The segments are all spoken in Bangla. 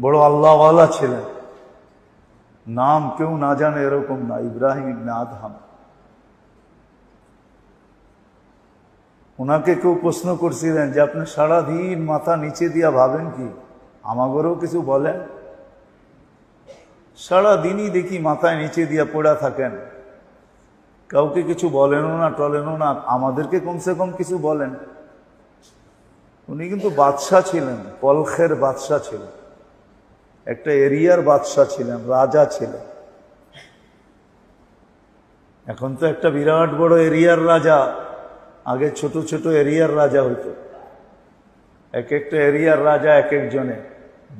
বড় আল্লাহওয়ালা ছিলেন। নাম কেউ না জানে এরকম না, ইব্রাহিম ইবনে আদহাম। ওনাকে কেউ প্রশ্ন করছিলেন যে, আপনি সারাদিন মাথা নিচে দিয়া ভাবেন কি? আমাগরেও কিছু বলেন? সারাদিনই দেখি মাথায় নিচে দিয়া পড়া থাকেন। কাউকে কিছু বলেনও না, টলেনও না, আমাদেরকে কমসে কম কিছু বলেন। উনি কিন্তু বাদশাহ ছিলেন, পলখের বাদশাহ ছিলেন। একটা এরিয়ার বাদশাহ ছিলেন, রাজা ছিলেন। এখন তো একটা বিরাট বড় এরিয়ার রাজা, আগে ছোট ছোট এরিয়ার রাজা হইতো। এক একটা এরিয়ার রাজা এক একজনে।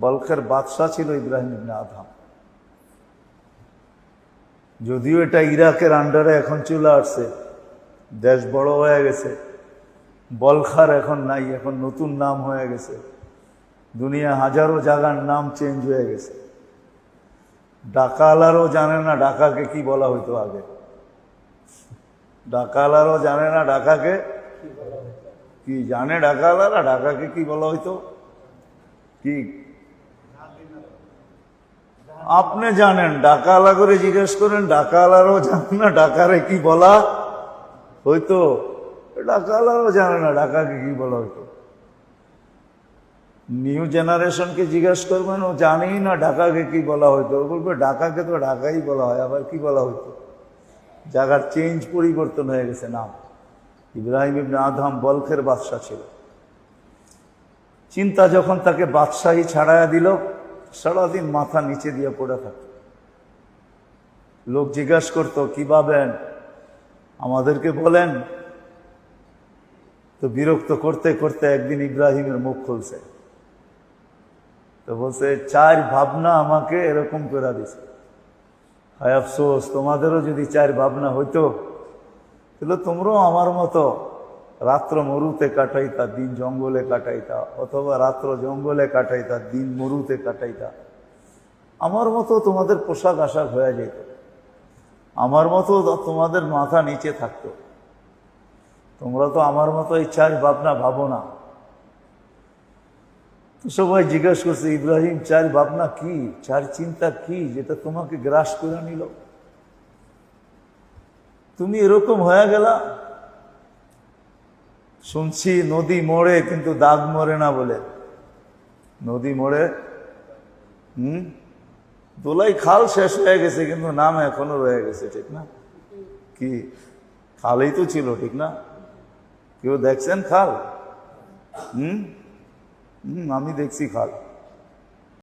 বলখের বাদশাহ ছিল ইব্রাহিম ইবনে আদহাম। যদিও এটা ইরাকের আন্ডারে এখন চলে আসছে, দেশ বড় হয়ে গেছে। বলখার এখন নাই, এখন নতুন নাম হয়ে গেছে। দুনিয়া হাজারো জায়গার নাম চেঞ্জ হয়ে গেছে। ডাকালারও জানে না ডাকাকে কি বলা হইতো আগে। ডাকালারও জানে না ডাকাকে কি জানে ডাকালারা ডাকাকে কি বলা হইতো? কি? আপনি জানেন, ডাকালা করে জিজ্ঞেস করেন, ডাকালারও জানে না ডাকারে কি বলা হইতো? ডাকালারও জানে না ডাকাকে কি বলা হইতো। নিউ জেনারেশনকে জিজ্ঞেস করবেন ও জানেই না ঢাকাকে কি বলা হইতো। ও বলবে, ঢাকাকে তো ঢাকাই বলা হয়, আবার কি বলা হইতো? জায়গার চেঞ্জ পরিবর্তন হয়ে গেছে নাম। ইব্রাহিম ইবনে আদহাম বলখের বাদশাহ ছিল। চিন্তা যখন তাকে বাদশাহী ছাড়াইয়া দিল, সারাদিন মাথা নিচে দিয়ে পড়ে থাকত। লোক জিজ্ঞাসা করতো, কি ভাবেন? আমাদেরকে বলেন? তো বিরক্ত করতে করতে একদিন ইব্রাহিমের মুখ খুলছে। তো বলছে, চার ভাবনা আমাকে এরকম করে দিছে। হায় আফসোস, তোমাদেরও যদি চার ভাবনা হইতো, তাহলে তোমরাও আমার মতো রাত্র মরুতে কাটাইতা, দিন জঙ্গলে কাটাইতা, অথবা রাত্র জঙ্গলে কাটাইতা, দিন মরুতে কাটাইতা। আমার মতো তোমাদের পোশাক আশাক হয়ে যেত। আমার মতো তোমাদের মাথা নিচে থাকতো। তোমরা তো আমার মতো এই চার ভাবনা ভাবো না। সবাই জিজ্ঞেস করছে, ইব্রাহিম, চার ভাবনা কি? চার চিন্তা কি যেটা তোমাকে গ্রাস করে নিল? তুমি এরকম হয়ে গেলা? শুনছি নদী মোড়ে কিন্তু দাগ মরে না বলে। নদী মোড়ে হুম? দোলাই খাল শেষ হয়ে গেছে, কিন্তু নাম এখনও রয়ে গেছে, ঠিক না? কি? খালেই তো ছিল, ঠিক না? কেউ দেখছেন খাল? হুম? আমি দেখছি খাল।